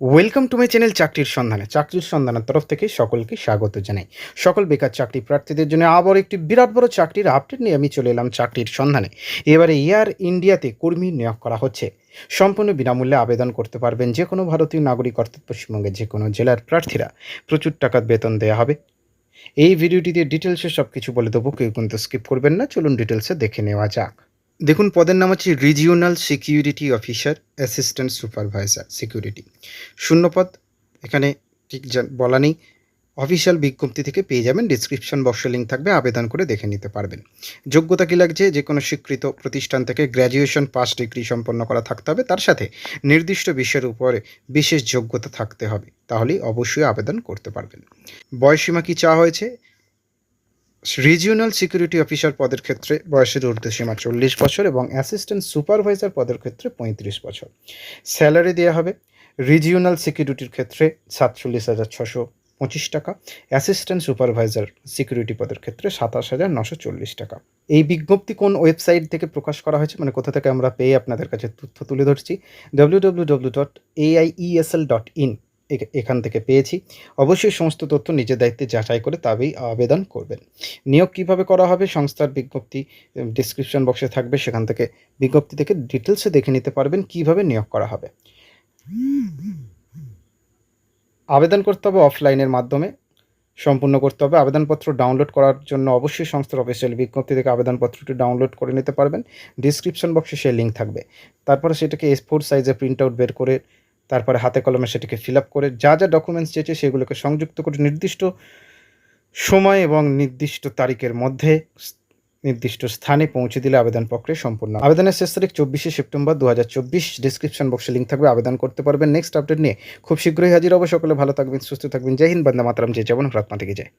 Welcome to my channel চাকরির সন্ধানে চাকরির সন্ধানের তরফ থেকে সকলকে স্বাগত জানাই। সকল বেকার চাকরি প্রার্থীদের জন্য আবার একটি বিরাট বড় চাকরির আপডেট নিয়ে আমি চলে এলাম চাকরির সন্ধানে এবারে এয়ার ইন্ডিয়াতে কর্মী নিয়োগ করা হচ্ছে। সম্পূর্ণ বিনামূল্যে আবেদন করতে পারবেন যে কোনো ভারতীয় নাগরিক, অর্থাৎ পশ্চিমবঙ্গের যে কোনো জেলার প্রার্থীরা। প্রচুর টাকার বেতন দেওয়া হবে। এই ভিডিওটিতে ডিটেলসে সব কিছু বলে দেবো, কেউ কিন্তু স্কিপ করবেন না। চলুন ডিটেলসে দেখে নেওয়া যাক। দেখুন, পদের নাম হচ্ছে regional security officer assistant supervisor security শূন্যপদ এখানে ঠিক বলা নেই। অফিসিয়াল বিজ্ঞপ্তি থেকে পেয়ে যাবেন ডিসক্রিপশন বক্সে লিঙ্ক থাকবে, আবেদন করে দেখে নিতে পারবেন। যোগ্যতা কী লাগছে? যে কোনো স্বীকৃত প্রতিষ্ঠান থেকে গ্র্যাজুয়েশন পাস ডিগ্রি সম্পন্ন করা থাকতে হবে। তার সাথে নির্দিষ্ট বিষয়ের উপরে বিশেষ যোগ্যতা থাকতে হবে। তাহলেই অবশ্যই আবেদন করতে পারবেন। বয়সীমা কি চাওয়া হয়েছে? রিজিওনাল সিকিউরিটি অফিসার পদের ক্ষেত্রে বয়সের ঊর্ধ্বসীমা চল্লিশ বছর এবং অ্যাসিস্ট্যান্ট সুপারভাইজার পদের ক্ষেত্রে পঁয়ত্রিশ বছর। স্যালারি দেওয়া হবে। রিজিওনাল সিকিউরিটির ক্ষেত্রে সাতচল্লিশ হাজার ছশো পঁচিশ টাকা। অ্যাসিস্ট্যান্ট সুপারভাইজার সিকিউরিটি পদের ক্ষেত্রে সাতাশ হাজার নশো চল্লিশ টাকা। এই বিজ্ঞপ্তি কোন ওয়েবসাইট থেকে প্রকাশ করা হয়েছে? মানে কোথা থেকে আমরা পেয়ে আপনাদের কাছে তথ্য তুলে ধরছি। W W W dot AIESL dot in এখান থেকে পেয়েছি। অবশ্যই সমস্ত তথ্য নিজের দায়িত্বে যাচাই করে তবেই আবেদন করবেন। নিয়োগ কীভাবে করা হবে সংস্থার বিজ্ঞপ্তি ডিসক্রিপশন বক্সে থাকবে। সেখান থেকে বিজ্ঞপ্তি থেকে ডিটেলসে দেখে নিতে পারবেন কীভাবে নিয়োগ করা হবে। আবেদন করতে হবে অফলাইনের মাধ্যমে। সম্পূর্ণ করতে হবে। আবেদনপত্র ডাউনলোড করার জন্য অবশ্যই সংস্থার অফিসিয়াল বিজ্ঞপ্তি থেকে আবেদনপত্রটি ডাউনলোড করে নিতে পারবেন। ডিসক্রিপশন বক্সে সেই লিঙ্ক থাকবে। তারপরে সেটাকে এস ফোর সাইজে প্রিন্ট আউট বের করে তারপরে হাতে কলমে সেটিকে ফিল আপ করে যা যা ডকুমেন্টস চেয়েছে সেগুলোকে সংযুক্ত করে নির্দিষ্ট সময় এবং নির্দিষ্ট তারিখের মধ্যে নির্দিষ্ট স্থানে পৌঁছে দিলে আবেদন প্রক্রিয়া সম্পূর্ণ আবেদনের শেষ তারিখ চব্বিশে সেপ্টেম্বর দু হাজার চব্বিশ ডিসক্রিপশন বক্সে লিঙ্ক থাকবে, আবেদন করতে পারবেন। নেক্সট আপডেট নিয়ে খুব শীঘ্রই হাজির হব। সকলে ভালো থাকবেন, সুস্থ থাকবেন। জয় হিন্দ, বন্দে মাতরম। জয় জবন ভারত মাতা কি জয়